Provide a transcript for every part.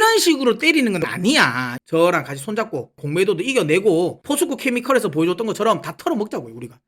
이런 식으로 때리는 건 아니야. 저랑 같이 손잡고 공매도도 이겨내고 포스코 케미컬에서 보여줬던 것처럼 다 털어먹자고요 우리가.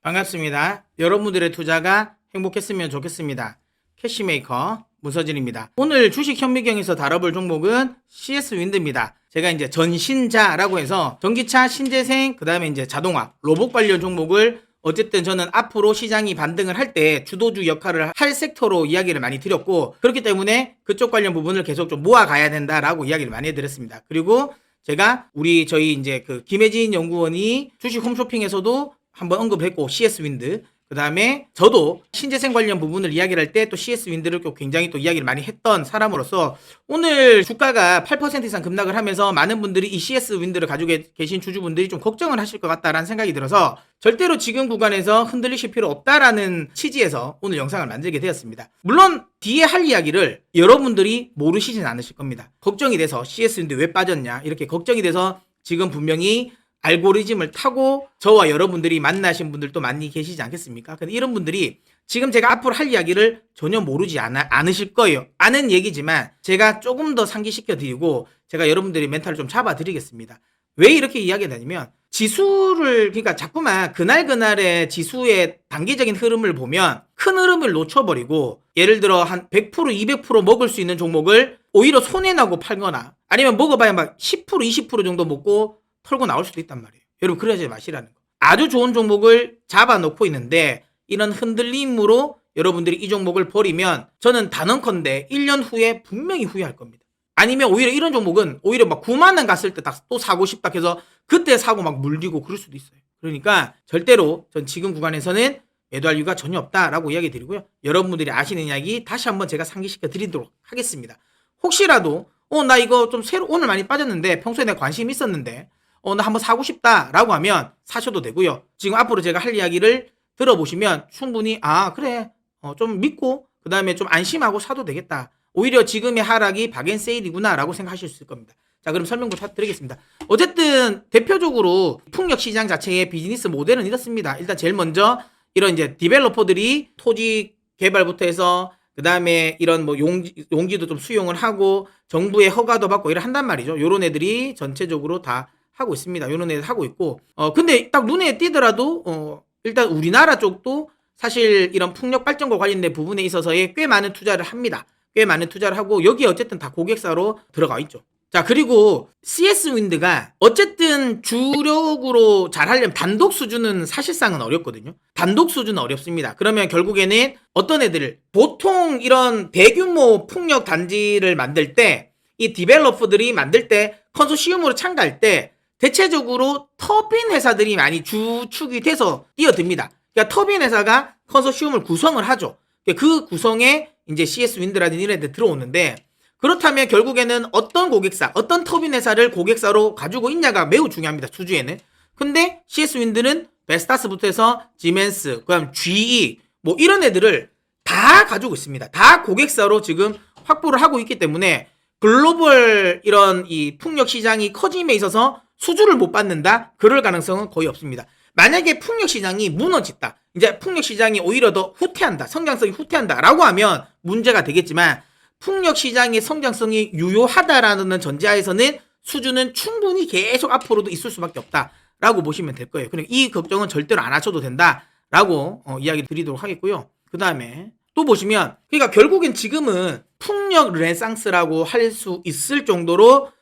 반갑습니다. 여러분들의 투자가 행복했으면 좋겠습니다. 캐시메이커 문서진입니다. 오늘 주식 현미경에서 다뤄볼 종목은 CS 윈드입니다. 제가 이제 전신자라고 해서 전기차, 신재생, 그 다음에 이제 자동화, 로봇 관련 종목을 어쨌든 저는 앞으로 시장이 반등을 할 때 주도주 역할을 할 섹터로 이야기를 많이 드렸고 그렇기 때문에 그쪽 관련 부분을 계속 좀 모아가야 된다라고 이야기를 많이 해드렸습니다. 그리고 제가 우리 저희 이제 그 김혜진 연구원이 주식 홈쇼핑에서도 한번 언급했고 CS 윈드 그 다음에 저도 신재생 관련 부분을 이야기를 할 때 또 CS 윈드를 또 굉장히 또 이야기를 많이 했던 사람으로서 오늘 주가가 8% 이상 급락을 하면서 많은 분들이 이 CS 윈드를 가지고 계신 주주분들이 좀 걱정을 하실 것 같다라는 생각이 들어서 절대로 지금 구간에서 흔들리실 필요 없다라는 취지에서 오늘 영상을 만들게 되었습니다. 물론 뒤에 할 이야기를 여러분들이 모르시진 않으실 겁니다. 걱정이 돼서 CS 윈드 왜 빠졌냐 이렇게 걱정이 돼서 지금 분명히 알고리즘을 타고 저와 여러분들이 만나신 분들도 많이 계시지 않겠습니까? 근데 이런 분들이 지금 제가 앞으로 할 이야기를 전혀 모르지 않아, 않으실 거예요. 아는 얘기지만 제가 조금 더 상기시켜 드리고 제가 여러분들이 멘탈을 좀 잡아 드리겠습니다. 왜 이렇게 이야기를 하냐면 지수를 그러니까 자꾸만 그날 그날의 지수의 단기적인 흐름을 보면 큰 흐름을 놓쳐버리고 예를 들어 한 100% 200% 먹을 수 있는 종목을 오히려 손해 나고 팔거나 아니면 먹어봐야 막 10% 20% 정도 먹고 털고 나올 수도 있단 말이에요. 여러분 그러지 마시라는 거. 아주 좋은 종목을 잡아놓고 있는데 이런 흔들림으로 여러분들이 이 종목을 버리면 저는 단언컨대 1년 후에 분명히 후회할 겁니다. 아니면 오히려 이런 종목은 오히려 막 9만 원 갔을 때딱또 사고 싶다 해서 그때 사고 막 물리고 그럴 수도 있어요. 그러니까 절대로 전 지금 구간에서는 매도할 이유가 전혀 없다라고 이야기 드리고요. 여러분들이 아시는 이야기 다시 한번 제가 상기시켜 드리도록 하겠습니다. 혹시라도 어 나 이거 좀 새로 오늘 많이 빠졌는데 평소에 내가 관심 있었는데 어, 나 한번 사고 싶다라고 하면 사셔도 되고요. 지금 앞으로 제가 할 이야기를 들어보시면 충분히 아 그래 어, 좀 믿고 그 다음에 좀 안심하고 사도 되겠다. 오히려 지금의 하락이 박앤세일이구나라고 생각하실 수 있을 겁니다. 자 그럼 설명부터 드리겠습니다. 어쨌든 대표적으로 풍력 시장 자체의 비즈니스 모델은 이렇습니다. 일단 제일 먼저 이런 이제 디벨로퍼들이 토지 개발부터 해서 그 다음에 이런 뭐 용지, 용지도 좀 수용을 하고 정부의 허가도 받고 이런 한단 말이죠. 요런 애들이 전체적으로 다 하고 있습니다. 요런 애들 하고 있고 어 근데 딱 눈에 띄더라도 어 일단 우리나라 쪽도 사실 이런 풍력 발전과 관련된 부분에 있어서의 꽤 많은 투자를 합니다. 꽤 많은 투자를 하고 여기 어쨌든 다 고객사로 들어가 있죠. 자 그리고 CS 윈드가 어쨌든 주력으로 잘 하려면 단독 수준은 사실상은 어렵거든요. 단독 수준은 어렵습니다. 그러면 결국에는 어떤 애들 보통 이런 대규모 풍력 단지를 만들 때 이 디벨로퍼들이 만들 때 컨소시엄으로 참가할 때 대체적으로 터빈 회사들이 많이 주축이 돼서 뛰어듭니다. 그러니까 터빈 회사가 컨소시엄을 구성을 하죠. 그 구성에 이제 CS 윈드라든지 이런 데 들어오는데 그렇다면 결국에는 어떤 고객사, 어떤 터빈 회사를 고객사로 가지고 있냐가 매우 중요합니다. 주주에는. 근데 CS 윈드는 베스타스부터 해서 지멘스, 그다음 GE 뭐 이런 애들을 다 가지고 있습니다. 다 고객사로 지금 확보를 하고 있기 때문에 글로벌 이런 이 풍력 시장이 커짐에 있어서 수주를 못 받는다? 그럴 가능성은 거의 없습니다. 만약에 풍력 시장이 무너졌다. 이제 풍력 시장이 오히려 더 후퇴한다. 성장성이 후퇴한다. 라고 하면 문제가 되겠지만 풍력 시장의 성장성이 유효하다라는 전제하에서는 수주는 충분히 계속 앞으로도 있을 수밖에 없다. 라고 보시면 될 거예요. 그러니까 이 걱정은 절대로 안 하셔도 된다. 라고 어, 이야기 드리도록 하겠고요. 그 다음에 또 보시면 그러니까 결국엔 지금은 풍력 르네상스라고 할 수 있을 정도로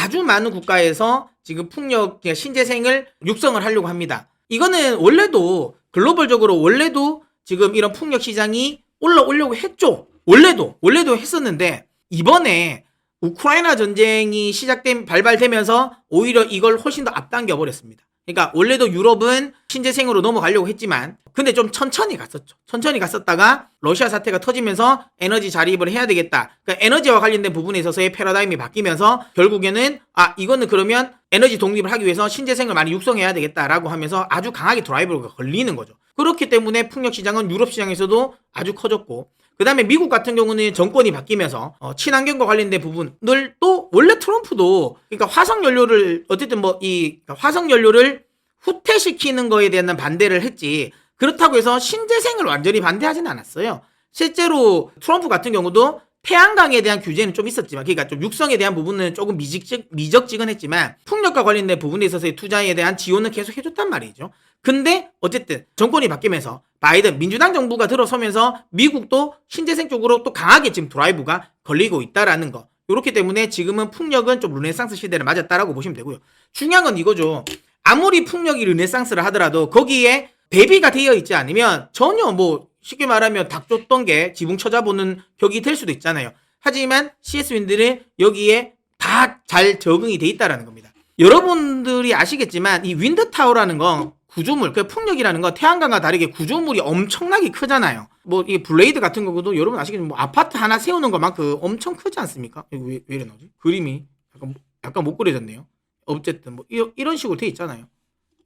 아주 많은 국가에서 지금 풍력 그러니까 신재생을 육성을 하려고 합니다. 이거는 원래도 글로벌적으로 원래도 지금 이런 풍력 시장이 올라오려고 했죠. 원래도 원래도 했었는데 이번에 우크라이나 전쟁이 시작된 발발되면서 오히려 이걸 훨씬 더 앞당겨 버렸습니다. 그러니까 원래도 유럽은 신재생으로 넘어가려고 했지만 근데 좀 천천히 갔었죠. 천천히 갔었다가 러시아 사태가 터지면서 에너지 자립을 해야 되겠다. 그러니까 에너지와 관련된 부분에 있어서의 패러다임이 바뀌면서 결국에는 아 이거는 그러면 에너지 독립을 하기 위해서 신재생을 많이 육성해야 되겠다라고 하면서 아주 강하게 드라이브가 걸리는 거죠. 그렇기 때문에 풍력 시장은 유럽 시장에서도 아주 커졌고 그 다음에 미국 같은 경우는 정권이 바뀌면서 어, 친환경과 관련된 부분을 또 원래 트럼프도 그러니까 화석 연료를 어쨌든 뭐 이 화석 연료를 후퇴시키는 거에 대한 반대를 했지 그렇다고 해서 신재생을 완전히 반대하지는 않았어요. 실제로 트럼프 같은 경우도 태양광에 대한 규제는 좀 있었지만, 그러니까 좀 육성에 대한 부분은 조금 미적지, 미적지근했지만, 풍력과 관련된 부분에 있어서의 투자에 대한 지원은 계속 해줬단 말이죠. 근데 어쨌든 정권이 바뀌면서 바이든 민주당 정부가 들어서면서 미국도 신재생 쪽으로 또 강하게 지금 드라이브가 걸리고 있다라는 거. 이렇기 때문에 지금은 풍력은 좀 르네상스 시대를 맞았다라고 보시면 되고요. 중요한 건 이거죠. 아무리 풍력이 르네상스를 하더라도 거기에 대비가 되어 있지 않으면 전혀 뭐 쉽게 말하면 닭 쫓던 게 지붕 쳐다보는 격이 될 수도 있잖아요. 하지만 CS 윈드는 여기에 다 잘 적응이 돼 있다라는 겁니다. 여러분들이 아시겠지만 이 윈드 타워라는 건 구조물, 그 풍력이라는 건 태양광과 다르게 구조물이 엄청나게 크잖아요. 뭐 이 블레이드 같은 거도 여러분 아시겠지만 뭐 아파트 하나 세우는 것만큼 엄청 크지 않습니까? 이거 왜, 왜 이래 나오지? 그림이 약간 약간 못 그려졌네요. 어쨌든 뭐 이런, 이런 식으로 돼 있잖아요.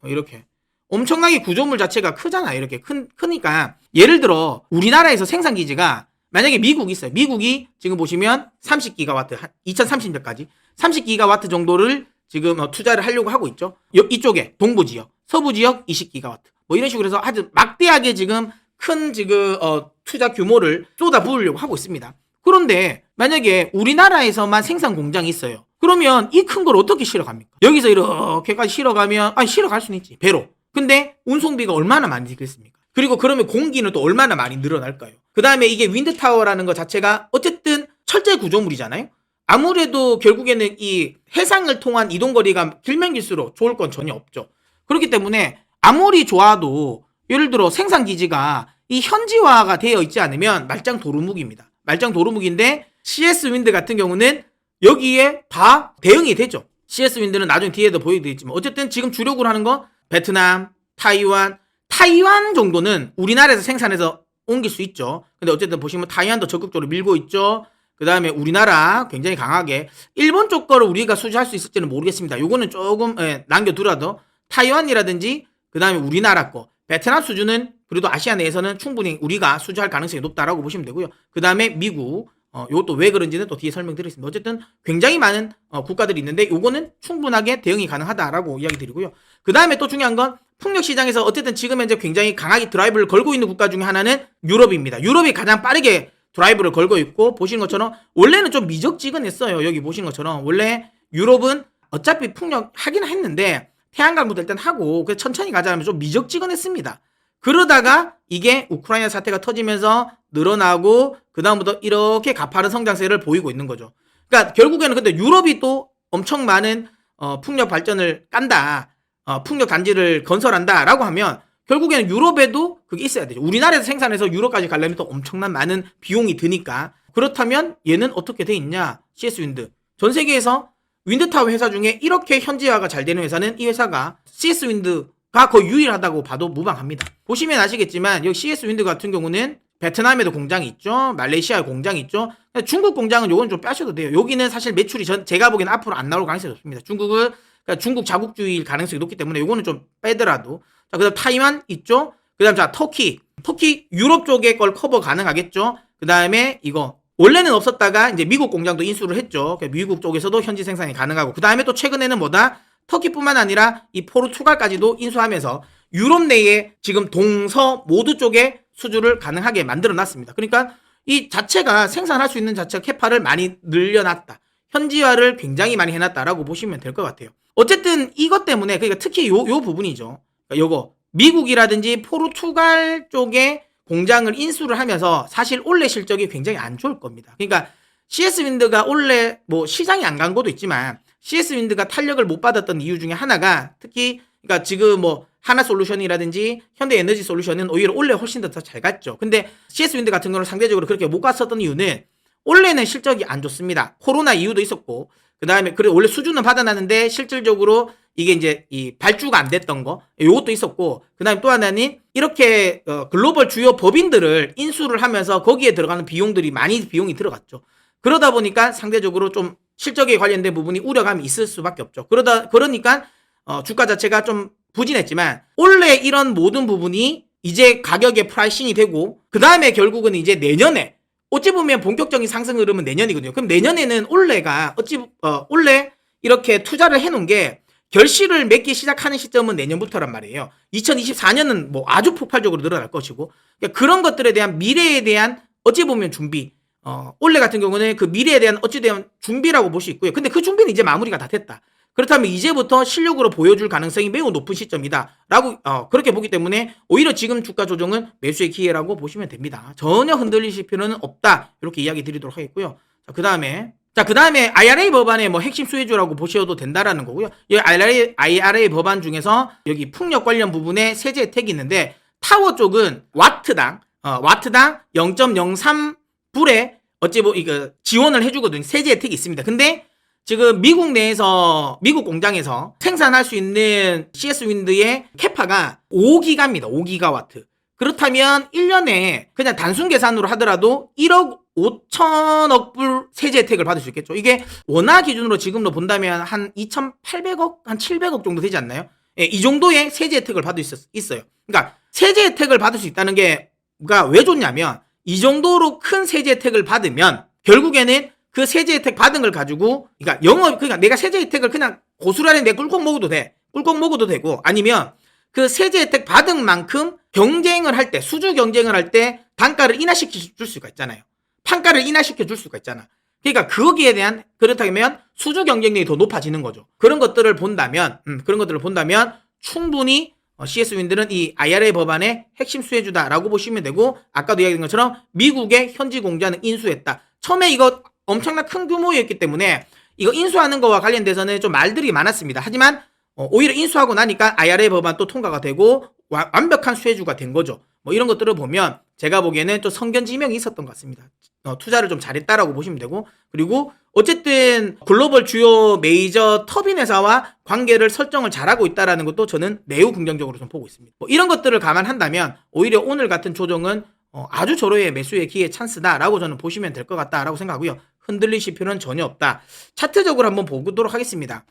어, 이렇게 엄청나게 구조물 자체가 크잖아요. 이렇게 큰 크니까 예를 들어 우리나라에서 생산 기지가 만약에 미국이 있어요. 미국이 지금 보시면 30기가와트 2030년까지 30기가와트 정도를 지금 어, 투자를 하려고 하고 있죠. 여- 이쪽에 동부 지역, 서부 지역 20기가와트. 뭐 이런 식으로 해서 아주 막대하게 지금 큰 지금 어, 투자 규모를 쏟아 부으려고 하고 있습니다. 그런데 만약에 우리나라에서만 생산 공장이 있어요. 그러면 이 큰 걸 어떻게 실어갑니까? 여기서 이렇게까지 실어가면 아니 실어갈 수는 있지 배로. 근데 운송비가 얼마나 많이 들겠습니까? 그리고 그러면 공기는 또 얼마나 많이 늘어날까요? 그 다음에 이게 윈드 타워라는 것 자체가 어쨌든 철제 구조물이잖아요. 아무래도 결국에는 이 해상을 통한 이동 거리가 길면 길수록 좋을 건 전혀 없죠. 그렇기 때문에 아무리 좋아도 예를 들어 생산 기지가 이 현지화가 되어 있지 않으면 말짱 도루묵입니다. 말짱 도루묵인데 CS 윈드 같은 경우는 여기에 다 대응이 되죠. CS 윈드는 나중에 뒤에도 보여드리겠지만 어쨌든 지금 주력으로 하는 거 베트남, 타이완, 타이완 정도는 우리나라에서 생산해서 옮길 수 있죠. 근데 어쨌든 보시면 타이완도 적극적으로 밀고 있죠. 그 다음에 우리나라 굉장히 강하게 일본 쪽 거를 우리가 수주할 수 있을지는 모르겠습니다. 요거는 조금 예, 남겨두라도 타이완이라든지 그 다음에 우리나라 거 베트남 수주는 그래도 아시아 내에서는 충분히 우리가 수주할 가능성이 높다라고 보시면 되고요. 그 다음에 미국 어, 요것도 왜 그런지는 또 뒤에 설명드리겠습니다. 어쨌든 굉장히 많은 어, 국가들이 있는데 요거는 충분하게 대응이 가능하다라고 이야기 드리고요. 그 다음에 또 중요한 건 풍력 시장에서 어쨌든 지금 현재 굉장히 강하게 드라이브를 걸고 있는 국가 중에 하나는 유럽입니다. 유럽이 가장 빠르게 드라이브를 걸고 있고 보시는 것처럼 원래는 좀 미적지근했어요. 여기 보시는 것처럼 원래 유럽은 어차피 풍력 하긴 했는데 태양광부터 일단 하고 그래서 천천히 가자면 좀 미적지근했습니다. 그러다가 이게 우크라이나 사태가 터지면서 늘어나고 그다음부터 이렇게 가파른 성장세를 보이고 있는 거죠. 그러니까 결국에는 근데 유럽이 또 엄청 많은 어, 풍력 발전을 깐다. 어, 풍력 단지를 건설한다라고 하면 결국에는 유럽에도 그게 있어야 되죠. 우리나라에서 생산해서 유럽까지 가려면 또 엄청난 많은 비용이 드니까 그렇다면 얘는 어떻게 돼 있냐? CS 윈드. 전 세계에서 윈드타워 회사 중에 이렇게 현지화가 잘 되는 회사는 이 회사가 CS 윈드가 거의 유일하다고 봐도 무방합니다. 보시면 아시겠지만 여기 CS 윈드 같은 경우는 베트남에도 공장이 있죠. 말레이시아에 공장이 있죠. 중국 공장은 요건 좀 빼셔도 돼요. 여기는 사실 매출이 전 제가 보기에는 앞으로 안 나올 가능성이 높습니다. 중국은 그러니까 중국 자국주의일 가능성이 높기 때문에 요거는 좀 빼더라도 자 그 다음 타이완 있죠. 그 다음 자 터키 터키 유럽 쪽의 걸 커버 가능하겠죠. 그 다음에 이거 원래는 없었다가 이제 미국 공장도 인수를 했죠. 그러니까 미국 쪽에서도 현지 생산이 가능하고 그 다음에 또 최근에는 뭐다 터키뿐만 아니라 이 포르투갈까지도 인수하면서 유럽 내에 지금 동서 모두 쪽에 수주를 가능하게 만들어 놨습니다. 그러니까 이 자체가 생산할 수 있는 자체 캐파를 많이 늘려놨다. 현지화를 굉장히 많이 해놨다라고 보시면 될 것 같아요. 어쨌든 이것 때문에 그러니까 특히 요, 요 부분이죠. 그러니까 요거 미국이라든지 포르투갈 쪽에 공장을 인수를 하면서 사실 올해 실적이 굉장히 안 좋을 겁니다. 그러니까 CS 윈드가 올해 뭐 시장이 안 간 것도 있지만 CS 윈드가 탄력을 못 받았던 이유 중에 하나가 특히 그러니까 지금 뭐 하나 솔루션이라든지 현대 에너지 솔루션은 오히려 올해 훨씬 더 잘 갔죠. 근데 CS 윈드 같은 경우는 상대적으로 그렇게 못 갔었던 이유는 올해는 실적이 안 좋습니다. 코로나 이유도 있었고 그 다음에 그래 원래 수준은 받아놨는데 실질적으로 이게 이제 이 발주가 안 됐던 거 요것도 있었고 그 다음에 또 하나는 이렇게 어, 글로벌 주요 법인들을 인수를 하면서 거기에 들어가는 비용들이 많이 비용이 들어갔죠. 그러다 보니까 상대적으로 좀 실적에 관련된 부분이 우려감이 있을 수밖에 없죠. 그러다 그러니까 어, 주가 자체가 좀 부진했지만 원래 이런 모든 부분이 이제 가격의 프라이싱이 되고 그 다음에 결국은 이제 내년에 어찌 보면 본격적인 상승 흐름은 내년이거든요. 그럼 내년에는 올해가 어찌 어 올해 이렇게 투자를 해놓은 게 결실을 맺기 시작하는 시점은 내년부터란 말이에요. 2024년은 뭐 아주 폭발적으로 늘어날 것이고 그러니까 그런 것들에 대한 미래에 대한 어찌 보면 준비. 어, 올해 같은 경우는 그 미래에 대한 어찌 대한 준비라고 볼 수 있고요. 근데 그 준비는 이제 마무리가 다 됐다. 그렇다면 이제부터 실력으로 보여줄 가능성이 매우 높은 시점이다 라고 어, 그렇게 보기 때문에 오히려 지금 주가 조정은 매수의 기회라고 보시면 됩니다. 전혀 흔들리실 필요는 없다 이렇게 이야기 드리도록 하겠고요. 자, 그 다음에 자, 그 다음에 IRA 법안의 뭐 핵심 수혜주라고 보셔도 된다라는 거고요. 이 IRA, IRA 법안 중에서 여기 풍력 관련 부분에 세제 혜택이 있는데 타워 쪽은 와트당, 어, 와트당 0.03불에 어찌 뭐 이거 지원을 해주거든요. 세제 혜택이 있습니다. 근데 지금 미국 내에서 미국 공장에서 생산할 수 있는 CS 윈드의 캐파가 5기가입니다. 5기가와트. 그렇다면 1년에 그냥 단순 계산으로 하더라도 1억 5천억 불 세제 혜택을 받을 수 있겠죠. 이게 원화 기준으로 지금로 본다면 한 2,800억, 한 700억 정도 되지 않나요? 예, 이 정도의 세제 혜택을 받을 수 있- 있어요. 그러니까 세제 혜택을 받을 수 있다는 게가 왜 좋냐면 이 정도로 큰 세제 혜택을 받으면 결국에는 그 세제 혜택 받은 걸 가지고 그러니까 영업 그러니까 내가 세제 혜택을 그냥 고스란히 내 꿀꺽 먹어도 돼. 꿀꺽 먹어도 되고 아니면 그 세제 혜택 받은 만큼 경쟁을 할 때 수주 경쟁을 할 때 단가를 인하시켜 줄 수가 있잖아요. 판가를 인하시켜 줄 수가 있잖아. 그러니까 거기에 대한 그렇다면 수주 경쟁력이 더 높아지는 거죠. 그런 것들을 본다면 음, 그런 것들을 본다면 충분히 어, CS 윈드는 이 IRA 법안의 핵심 수혜주다라고 보시면 되고 아까도 이야기한 것처럼 미국의 현지 공장을 인수했다. 처음에 이거 엄청난 큰 규모였기 때문에 이거 인수하는 거와 관련돼서는 좀 말들이 많았습니다. 하지만 어, 오히려 인수하고 나니까 IRA 법안 또 통과가 되고 와- 완벽한 수혜주가 된 거죠. 뭐 이런 것들을 보면 제가 보기에는 또 성견지명이 있었던 것 같습니다. 어, 투자를 좀 잘했다라고 보시면 되고 그리고 어쨌든 글로벌 주요 메이저 터빈 회사와 관계를 설정을 잘하고 있다라는 것도 저는 매우 긍정적으로 좀 보고 있습니다. 뭐 이런 것들을 감안한다면 오히려 오늘 같은 조정은 어, 아주 절호의 매수의 기회 찬스다라고 저는 보시면 될 것 같다라고 생각하고요. 흔들리실 필요는 전혀 없다. 차트적으로 한번 보도록 하겠습니다.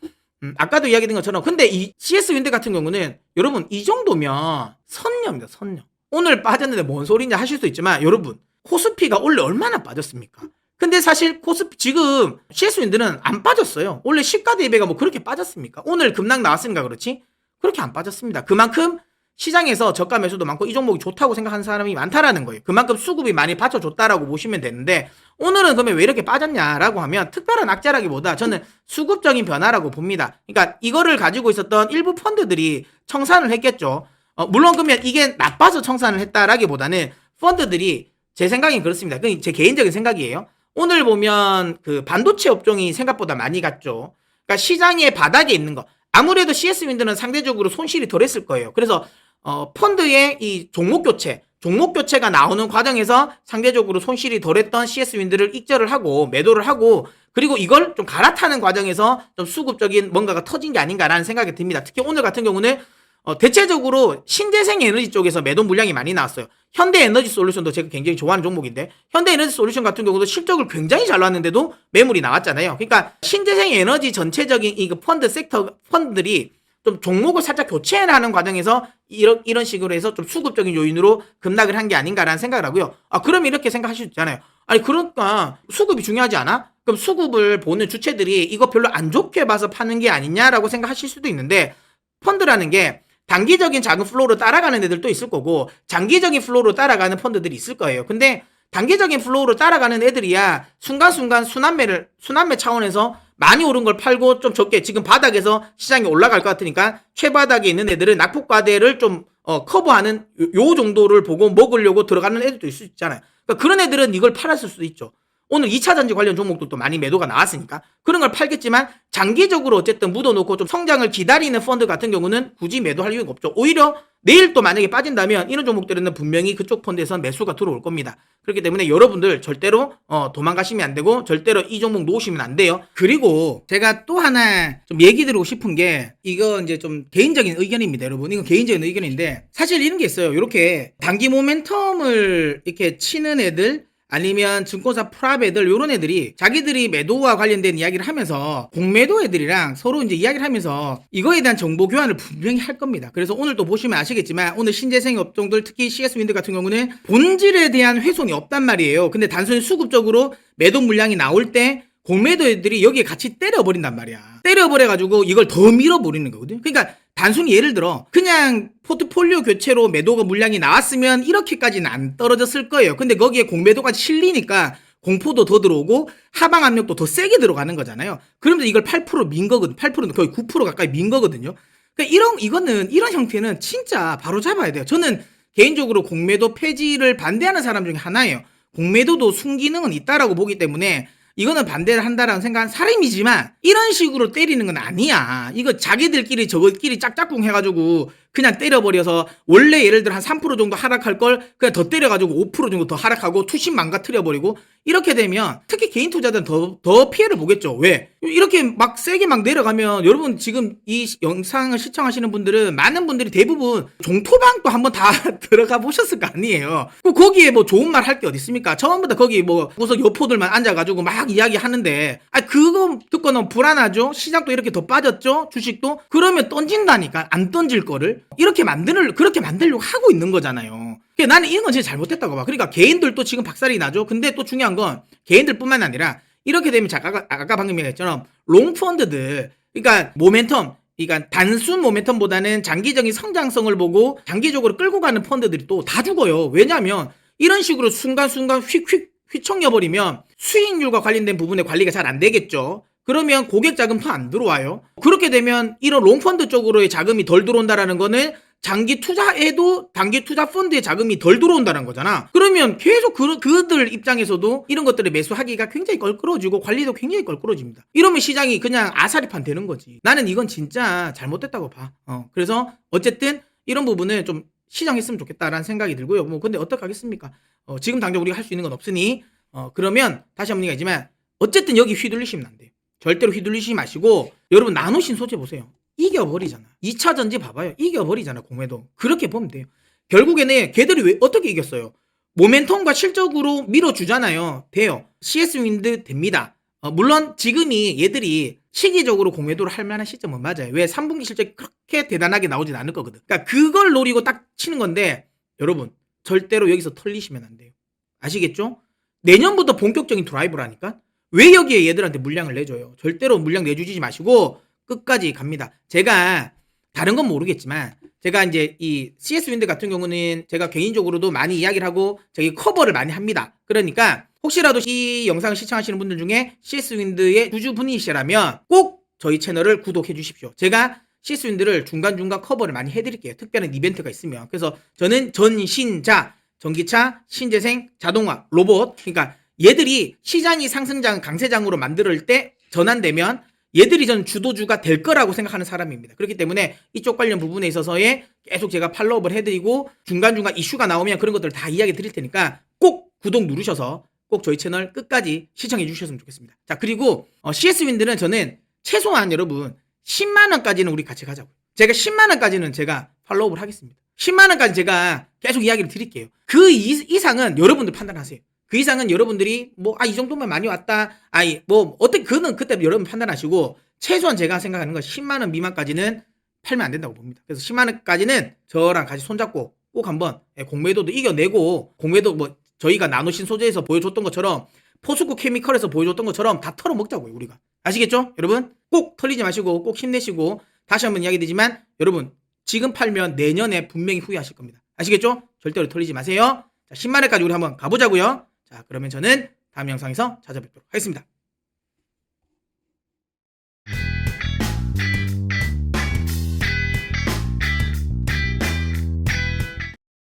음, 아까도 이야기된 것처럼 근데 이 CS 윈드 같은 경우는 여러분 이 정도면 선녀입니다. 선녀. 오늘 빠졌는데 뭔 소리냐 하실 수 있지만 여러분 코스피가 원래 얼마나 빠졌습니까? 근데 사실 코스피 지금 CS 윈드는 안 빠졌어요. 원래 시가 대비가 뭐 그렇게 빠졌습니까? 오늘 급락 나왔으니까 그렇지? 그렇게 안 빠졌습니다. 그만큼 시장에서 저가 매수도 많고 이 종목이 좋다고 생각하는 사람이 많다라는 거예요. 그만큼 수급이 많이 받쳐줬다라고 보시면 되는데 오늘은 그러면 왜 이렇게 빠졌냐라고 하면 특별한 악재라기보다 저는 수급적인 변화라고 봅니다. 그러니까 이거를 가지고 있었던 일부 펀드들이 청산을 했겠죠. 어, 물론 그러면 이게 나빠서 청산을 했다라기보다는 펀드들이 제 생각엔 그렇습니다. 그건 제 개인적인 생각이에요. 오늘 보면 그 반도체 업종이 생각보다 많이 갔죠. 그러니까 시장의 바닥에 있는 거. 아무래도 CS 윈드는 상대적으로 손실이 덜했을 거예요. 그래서 어, 펀드의 이 종목 교체, 종목 교체가 나오는 과정에서 상대적으로 손실이 덜했던 CS 윈드를 익절을 하고 매도를 하고 그리고 이걸 좀 갈아타는 과정에서 좀 수급적인 뭔가가 터진 게 아닌가라는 생각이 듭니다. 특히 오늘 같은 경우는 어, 대체적으로 신재생 에너지 쪽에서 매도 물량이 많이 나왔어요. 현대 에너지 솔루션도 제가 굉장히 좋아하는 종목인데 현대 에너지 솔루션 같은 경우도 실적을 굉장히 잘 나왔는데도 매물이 나왔잖아요. 그러니까 신재생 에너지 전체적인 이그 펀드 섹터 펀드들이 좀 종목을 살짝 교체하는 과정에서 이런 이런 식으로 해서 좀 수급적인 요인으로 급락을 한 게 아닌가라는 생각을 하고요. 아 그럼 이렇게 생각하실 수 있잖아요. 아니 그러니까 수급이 중요하지 않아? 그럼 수급을 보는 주체들이 이거 별로 안 좋게 봐서 파는 게 아니냐라고 생각하실 수도 있는데 펀드라는 게 단기적인 작은 플로우로 따라가는 애들도 있을 거고 장기적인 플로우로 따라가는 펀드들이 있을 거예요. 근데 단기적인 플로우로 따라가는 애들이야 순간순간 순환매를 순환매 차원에서 많이 오른 걸 팔고 좀 적게 지금 바닥에서 시장이 올라갈 것 같으니까 최바닥에 있는 애들은 낙폭과대를 좀 어, 커버하는 요, 요 정도를 보고 먹으려고 들어가는 애들도 있을 수 있잖아요. 그러니까 그런 애들은 이걸 팔았을 수도 있죠. 오늘 2차 전지 관련 종목도 또 많이 매도가 나왔으니까 그런 걸 팔겠지만 장기적으로 어쨌든 묻어놓고 좀 성장을 기다리는 펀드 같은 경우는 굳이 매도할 이유가 없죠. 오히려 내일 또 만약에 빠진다면 이런 종목들은 분명히 그쪽 펀드에서 매수가 들어올 겁니다. 그렇기 때문에 여러분들 절대로 어, 도망가시면 안 되고 절대로 이 종목 놓으시면 안 돼요. 그리고 제가 또 하나 좀 얘기 드리고 싶은 게 이거 이제 좀 개인적인 의견입니다, 여러분. 이건 개인적인 의견인데 사실 이런 게 있어요. 이렇게 단기 모멘텀을 이렇게 치는 애들 아니면 증권사 프랍 애들 요런 애들이 자기들이 매도와 관련된 이야기를 하면서 공매도 애들이랑 서로 이제 이야기를 하면서 이거에 대한 정보 교환을 분명히 할 겁니다. 그래서 오늘 또 보시면 아시겠지만 오늘 신재생 업종들 특히 CS 윈드 같은 경우는 본질에 대한 훼손이 없단 말이에요. 근데 단순히 수급적으로 매도 물량이 나올 때 공매도들이 여기에 같이 때려버린단 말이야. 때려버려가지고 이걸 더 밀어버리는 거거든. 그러니까 단순히 예를 들어 그냥 포트폴리오 교체로 매도가 물량이 나왔으면 이렇게까지는 안 떨어졌을 거예요. 근데 거기에 공매도가 실리니까 공포도 더 들어오고 하방 압력도 더 세게 들어가는 거잖아요. 그러면서 이걸 8%민 거거든. 8%는 거의 9% 가까이 민 거거든요. 그러니까 이런 이거는 이런 형태는 진짜 바로 잡아야 돼요. 저는 개인적으로 공매도 폐지를 반대하는 사람 중에 하나예요. 공매도도 순기능은 있다라고 보기 때문에 이거는 반대를 한다라는 생각은 사람이지만 이런 식으로 때리는 건 아니야. 이거 자기들끼리 저것끼리 짝짝꿍 해가지고 그냥 때려버려서 원래 예를 들어 한 3% 정도 하락할 걸 그냥 더 때려가지고 5% 정도 더 하락하고 투심 망가뜨려버리고 이렇게 되면 특히 개인 투자자는 더, 더 피해를 보겠죠. 왜? 이렇게 막 세게 막 내려가면 여러분 지금 이 영상을 시청하시는 분들은 많은 분들이 대부분 종토방도 한번 다 들어가 보셨을 거 아니에요. 그 거기에 뭐 좋은 말 할 게 어디 있습니까? 처음부터 거기 뭐 구석 여포들만 앉아가지고 막 이야기 하는데 아 그거 듣고는 불안하죠. 시장도 이렇게 더 빠졌죠. 주식도 그러면 던진다니까 안 던질 거를 이렇게 만드는 그렇게 만들려고 하고 있는 거잖아요. 그러니까 나는 이런 건 진짜 잘못됐다고 봐. 그러니까 개인들도 지금 박살이 나죠. 근데 또 중요한 건 개인들뿐만 아니라 이렇게 되면 자, 아까, 아까 방금 얘기했처럼 롱펀드들 그러니까 모멘텀 그러니까 단순 모멘텀보다는 장기적인 성장성을 보고 장기적으로 끌고 가는 펀드들이 또 다 죽어요. 왜냐하면 이런 식으로 순간순간 휙휙 휘청여 버리면 수익률과 관련된 부분에 관리가 잘 안 되겠죠. 그러면 고객 자금도 안 들어와요. 그렇게 되면 이런 롱펀드 쪽으로의 자금이 덜 들어온다라는 거는 장기 투자에도 단기 투자 펀드의 자금이 덜 들어온다는 거잖아. 그러면 계속 그, 그들 입장에서도 이런 것들을 매수하기가 굉장히 껄끄러지고 관리도 굉장히 껄끄러집니다. 이러면 시장이 그냥 아사리판 되는 거지. 나는 이건 진짜 잘못됐다고 봐. 어, 그래서 어쨌든 이런 부분을 좀 시정했으면 좋겠다라는 생각이 들고요. 뭐 근데 어떡하겠습니까? 어, 지금 당장 우리가 할 수 있는 건 없으니 어, 그러면 다시 한번 얘기하지만 어쨌든 여기 휘둘리시면 안 돼요. 절대로 휘둘리시지 마시고 여러분 나노신 소재 보세요. 이겨버리잖아. 2차 전지 봐봐요. 이겨버리잖아, 공매도. 그렇게 보면 돼요. 결국에는 걔들이 왜, 어떻게 이겼어요? 모멘텀과 실적으로 밀어주잖아요. 돼요. CS 윈드 됩니다. 어, 물론 지금이 얘들이 시기적으로 공매도를 할 만한 시점은 맞아요. 왜 3분기 실적이 그렇게 대단하게 나오진 않을 거거든. 그러니까 그걸 노리고 딱 치는 건데 여러분 절대로 여기서 털리시면 안 돼요. 아시겠죠? 내년부터 본격적인 드라이브라니까? 왜 여기에 얘들한테 물량을 내줘요? 절대로 물량 내주지 마시고 끝까지 갑니다. 제가 다른 건 모르겠지만 제가 이제 이 CS 윈드 같은 경우는 제가 개인적으로도 많이 이야기를 하고 저기 커버를 많이 합니다. 그러니까 혹시라도 이 영상을 시청하시는 분들 중에 CS 윈드의 주주분이시라면 꼭 저희 채널을 구독해 주십시오. 제가 CS 윈드를 중간중간 커버를 많이 해드릴게요. 특별한 이벤트가 있으면. 그래서 저는 전신자, 전기차, 신재생, 자동화, 로봇. 그러니까 얘들이 시장이 상승장, 강세장으로 만들 때 전환되면 얘들이 전 주도주가 될 거라고 생각하는 사람입니다. 그렇기 때문에 이쪽 관련 부분에 있어서의 계속 제가 팔로우업을 해드리고 중간중간 이슈가 나오면 그런 것들을 다 이야기 드릴 테니까 꼭 구독 누르셔서 꼭 저희 채널 끝까지 시청해 주셨으면 좋겠습니다. 자, 그리고 어, CS 윈드는 저는 최소한 여러분 10만 원까지는 우리 같이 가자고요. 제가 10만 원까지는 제가 팔로우업을 하겠습니다. 10만 원까지 제가 계속 이야기를 드릴게요. 그 이, 이상은 여러분들 판단하세요. 그 이상은 여러분들이 뭐 아 이 정도면 많이 왔다. 아이 뭐 어떻게 그는 그때 여러분 판단하시고 최소한 제가 생각하는 건 10만 원 미만까지는 팔면 안 된다고 봅니다. 그래서 10만 원까지는 저랑 같이 손잡고 꼭 한번 예, 공매도도 이겨내고 공매도 뭐 저희가 나노신 소재에서 보여줬던 것처럼 포스코 케미컬에서 보여줬던 것처럼 다 털어먹자고요 우리가. 아시겠죠? 여러분? 꼭 털리지 마시고 꼭 힘내시고 다시 한번 이야기되지만 여러분 지금 팔면 내년에 분명히 후회하실 겁니다. 아시겠죠? 절대로 털리지 마세요. 자 10만 원까지 우리 한번 가보자고요 자, 그러면 저는 다음 영상에서 찾아뵙도록 하겠습니다.